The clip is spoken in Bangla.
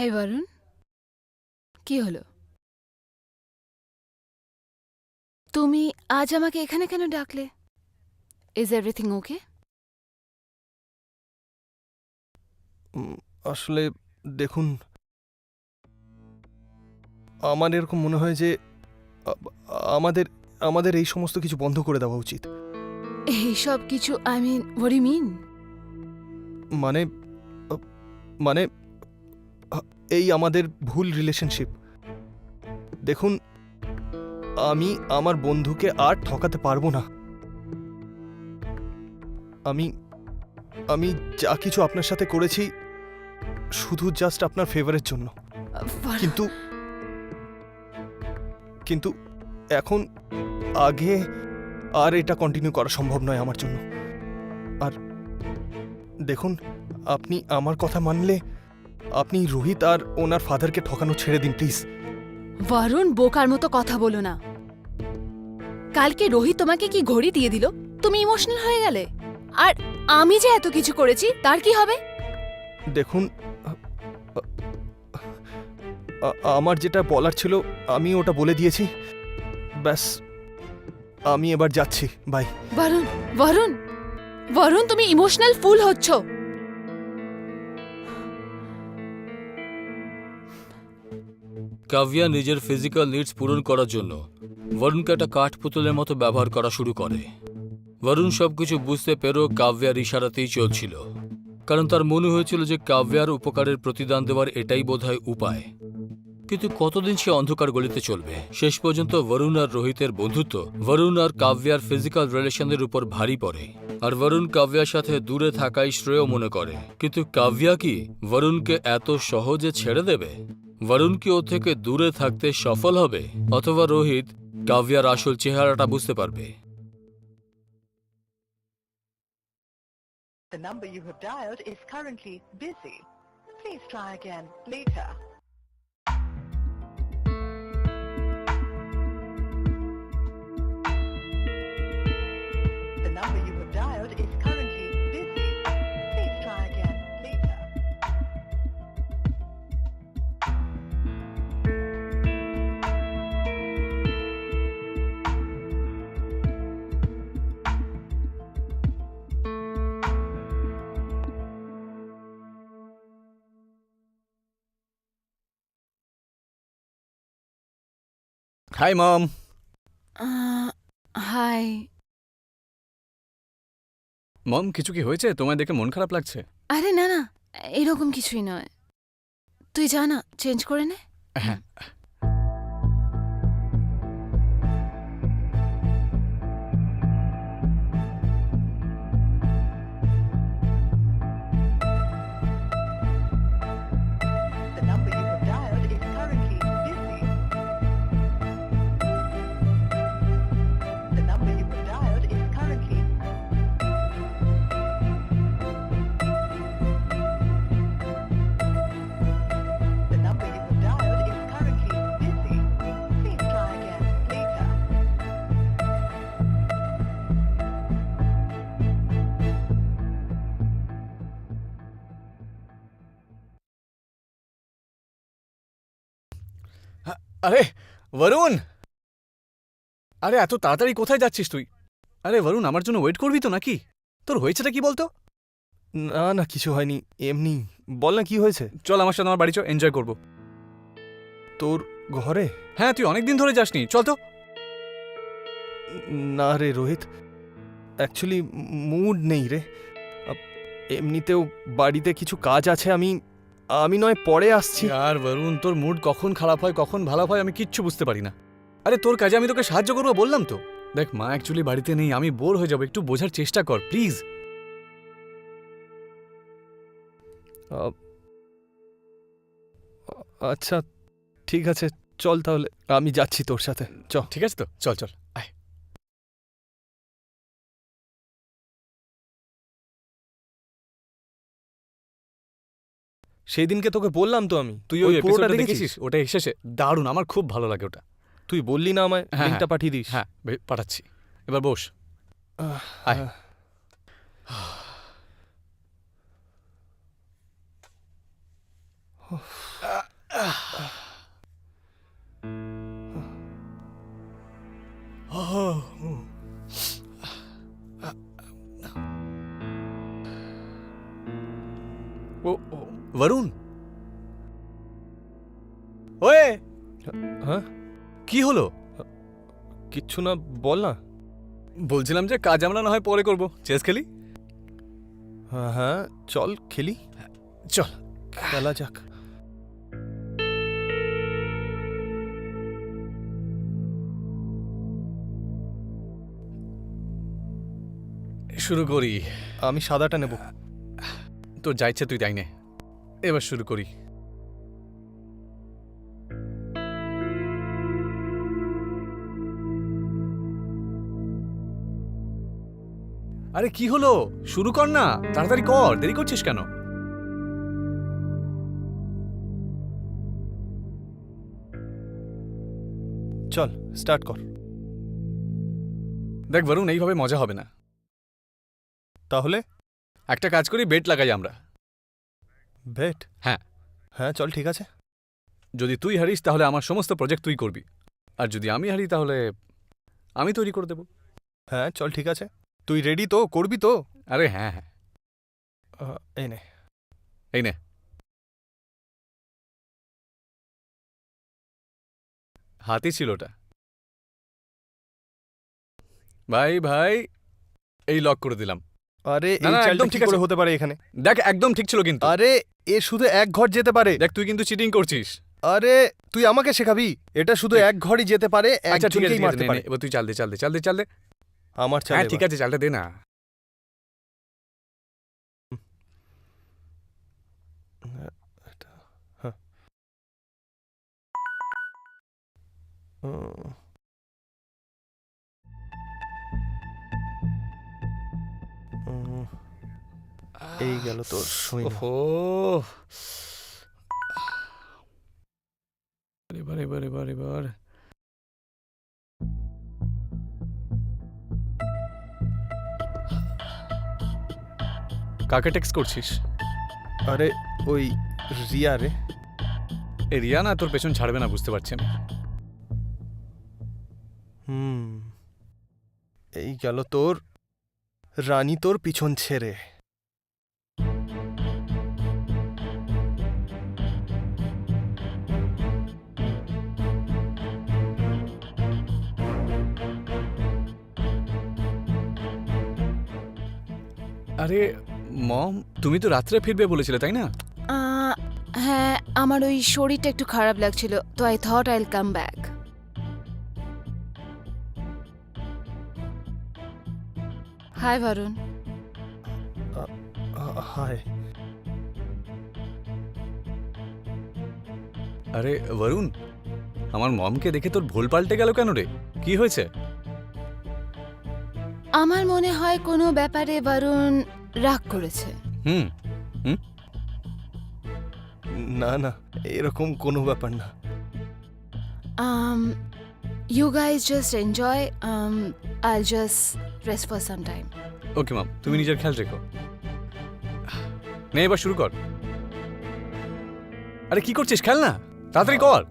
হে বরুণ কি হলো? তুমি আজ আমাকে এখানে কেন ডাকলে? ইজ এভরিথিং ওকে আসলে দেখুন আমার এরকম মনে হয় যে আমাদের আমাদের এই সমস্ত কিছু বন্ধ করে দেওয়া উচিত। এইসব কিছু আই মিন মিন মানে মানে এই আমাদের ভুল রিলেশনশিপ দেখুন আমি আমার বন্ধুকে আর ঠকাতে পারব না। আমি আমি যা কিছু আপনার সাথে করেছি শুধু জাস্ট আপনার ফেভারের জন্য। কিন্তু কিন্তু এখন আগে আর এটা কন্টিনিউ করা সম্ভব নয় আমার জন্য। আর দেখুন আপনি আমার কথা মানলে আপনি রোহিত আর ওনার ফাদারকে ঠকানো ছেড়ে দিন প্লিজ। বরুণ বোকার মতো কথা বলো না। কালকে রোহিত তোমাকে কি ঘড়ি দিয়ে দিল? তুমি ইমোশনাল হয়ে গেলে। আর আমি যে এত কিছু করেছি তার কি হবে? দেখুন আমার যেটা বলার ছিল আমি ওটা বলে দিয়েছি। ব্যাস আমি এবার যাচ্ছি বাই। বরুণ বরুণ বরুণ তুমি ইমোশনাল ফুল হচ্ছ। কাভিয়া নিজের ফিজিক্যাল নিডস পূরণ করার জন্য বরুণকে একটা কাঠ পুতুলের মতো ব্যবহার করা শুরু করে। বরুণ সবকিছু বুঝতে পেরেও কাব্যার ইশারাতেই চলছিল। কারণ তার মনে হয়েছিল যে কাব্যার উপকারের প্রতিদান দেওয়ার এটাই বোধহয় উপায়। কিন্তু কতদিন সে অন্ধকার গলিতে চলবে? শেষ পর্যন্ত বরুণ আর রোহিতের বন্ধুত্ব বরুণ আর কাব্যার ফিজিক্যাল রিলেশনের উপর ভারী পড়ে। আর বরুণ কাব্যার সাথে দূরে থাকাই শ্রেয় মনে করে। কিন্তু কাব্যা কি বরুণকে এত সহজে ছেড়ে দেবে? বরুণ কি ও থেকে দূরে থাকতে সফল হবে অথবা রোহিত কাব্যার আসল চেহারাটা বুঝতে পারবে The number you have dialed is currently busy. Please try again later. Hi mom hi mom কিছু কি হয়েছে? তোমায় দেখে মন খারাপ লাগছে? আরে না না এরকম কিছুই নয়। তুই যা না চেঞ্জ করে নে। হ্যাঁ। আরে বরুণ! আরে এত তাড়াতাড়ি কোথায় যাচ্ছিস তুই? আরে বরুণ আমার জন্য ওয়েট করবি তো নাকি? তোর হয়েছেটা কি বলতো? না না কিছু হয়নি এমনি। বল না কি হয়েছে? চল আমার সাথে আমার বাড়ি চল এনজয় করব। তোর ঘরে? হ্যাঁ তুই অনেক দিন ধরে যাসনি চল তো। না রে রোহিত অ্যাকচুয়ালি মুড নেই রে। এমনিতেও বাড়িতে কিছু কাজ আছে আমি আমি নয় পরে আসছি। আর বরুণ তোর মুড কখন খারাপ হয় কখন ভালো হয় আমি কিচ্ছু বুঝতে পারি না। আরে তোর কাজে আমি তোকে সাহায্য করব বললাম তো। দেখ মা অ্যাকচুয়ালি বাড়িতে নেই আমি বোর হয়ে যাব একটু বোঝার চেষ্টা কর প্লিজ আচ্ছা ঠিক আছে চল তাহলে আমি যাচ্ছি তোর সাথে চ। ঠিক আছে তো চল চল। সেই দিনকে তোকে বললাম তো আমি। তুই ওই পুরোটা দেখেছিস? ওটা এসেছে দারুণ আমার খুব ভালো লাগে ওটা। তুই বললি না আমায় হ্যাঁ, লিঙ্কটা হ্যাঁ। পাঠিয়ে দিস। হ্যাঁ পাঠাচ্ছি। এবার বস। আয়। আহ। বরুণ ওয়ে হ্যাঁ কি হলো? কিচ্ছু না বল না। বলছিলাম যে কাজ আমরা না হয় পরে করব। চেস খেলি? হ্যাঁ, হ্যাঁ চল খেলি। চল। খেলা যাক। শুরু করি। আমি সাদাটা নেব। তোর যা ইচ্ছে তুই তাই নে। এবার শুরু করি। আরে কি হলো? শুরু কর না তাড়াতাড়ি কর দেরি করছিস কেন? চল স্টার্ট কর। দেখ বরুণ এইভাবে মজা হবে না। তাহলে? একটা কাজ করি বেট লাগাই আমরা। বেট। হ্যাঁ। হ্যাঁ চল ঠিক আছে। যদি তুই হারিস তাহলে আমার সমস্ত প্রজেক্ট তুই করবি। আর যদি আমি হারি তাহলে আমি তৈরি করে দেব। হ্যাঁ চল ঠিক আছে। তুই রেডি তো করবি তো? আরে হ্যাঁ হ্যাঁ। এই নে। এই নে। হাতি ছিল ওটা। ভাই ভাই এই লক করে দিলাম। আরে না, না, একদম ঠিক আছে। হতে পারে এখানে? দেখ একদম ঠিক ছিল কিন্তু। আরে এ শুধু এক ঘর যেতে পারে। দেখ তুই কিন্তু চিটিং করছিস। আরে তুই আমাকে শেখাবি? এটা শুধু এক ঘরই যেতে পারে আচ্ছা ঠিক আছে একজনকেই ঠিক আছে, মারতে নে, পারে। নে, এবার তুই চাল দে চাল দে চাল দে চাল দে। আমার চাল হ্যাঁ ঠিক আছে চালটা দে না। এই গেল তোর ওহো। এবার এবার এবার এবার। কাকে টেক্সট করছিস? আরে ওই রিয়া রে। এ রিয়া না তোর পেছন ছাড়বে না বুঝতে পারছি আমি। হুম। এই গেল তোর রানী তোর পিছন ছেড়ে। আরে মম তুমি তো রাত্রে ফিরবে বলেছিলে তাই না? আহ, হ্যাঁ আমার ওই শরীরটা একটু খারাপ লাগছিল তো I thought I'll come back high আ, হায় আরে বরুণ আমার মমকে দেখে তোর ভুল পাল্টে গেল কেন রে? কি হয়েছে? আমার মনে হয় কোনো ব্যাপারে বরুণ রাগ করেছে। হুম না না এরকম কোনো ব্যাপার না। Um, you guys just enjoy. Um, I'll just rest for some time. ওকে মাম তুমি নিজের খেয়াল রেখো। নে এবার শুরু কর। আরে কি করছিস? খেল না তাড়াতাড়ি কর।